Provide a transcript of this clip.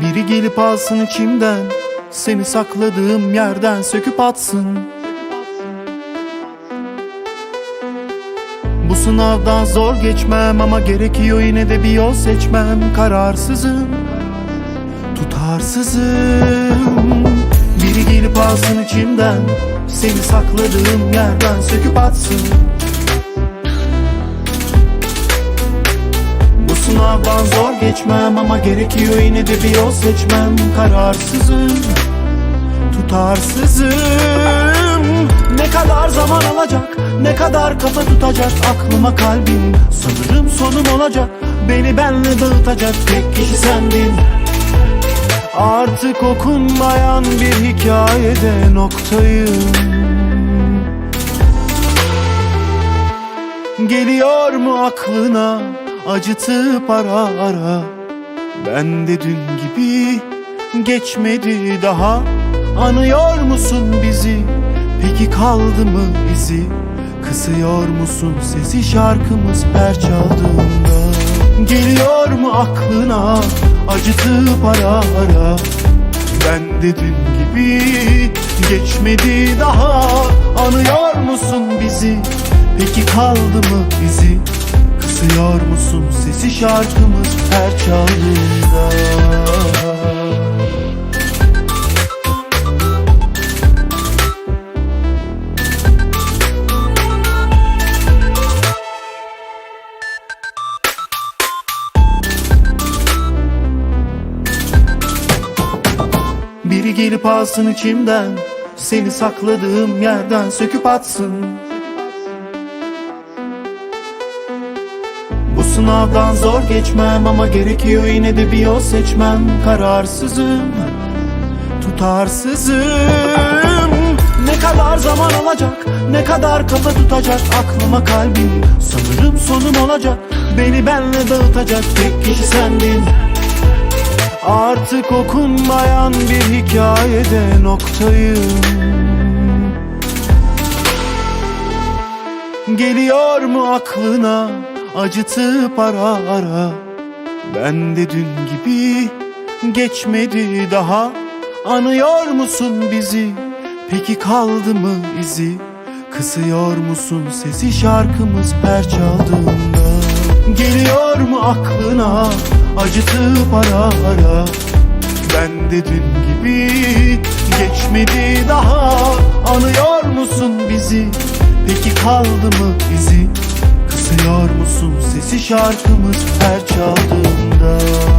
Biri gelip alsın içimden Seni sakladığım yerden söküp atsın. Bu sınavdan zor geçmem ama gerekiyor yine de bir yol seçmem. Kararsızım, tutarsızım. Biri gelip alsın içimden Seni sakladığım yerden söküp atsın sınavdan zor geçmem ama gerekiyor yine de bir yol seçmem. Kararsızım, tutarsızım. Ne kadar zaman alacak, ne kadar kafa tutacak Aklıma kalbim, sanırım sonum olacak Beni benle dağıtacak tek kişi sendin. Artık okunmayan bir hikayede noktayım. Geliyor mu aklına acıtıp ara ara. Ben de dün gibi geçmedi daha. Anıyor musun bizi? Peki kaldı mı izi Kısıyor musun sesi şarkımız her çaldığında? Geliyor mu aklına acıtıp ara ara? Ben de dün gibi geçmedi daha. Anıyor musun bizi? Peki kaldı mı izi Kısıyor musun sesi şarkımız her çaldığında Biri gelip alsın içimden Seni sakladığım yerden söküp atsın sınavdan zor geçmem ama gerekiyor yine de bir yol seçmem. Kararsızım, tutarsızım. Ne kadar zaman alacak, ne kadar kafa tutacak Aklıma kalbim, sanırım sonum olacak Beni benle dağıtacak tek kişi sendin. Artık okunmayan bir hikayede noktayım. Geliyor mu aklına acıtıp ara ara Ben de dün gibi geçmedi daha. Anıyor musun bizi? Peki kaldı mı izi? Kısıyor musun sesi şarkımız her çaldığında? Geliyor mu aklına acıtıp ara ara Ben de dün gibi geçmedi daha. Anıyor musun bizi? Peki kaldı mı izi Hatırlıyor musun sesi şarkımız her çaldığında?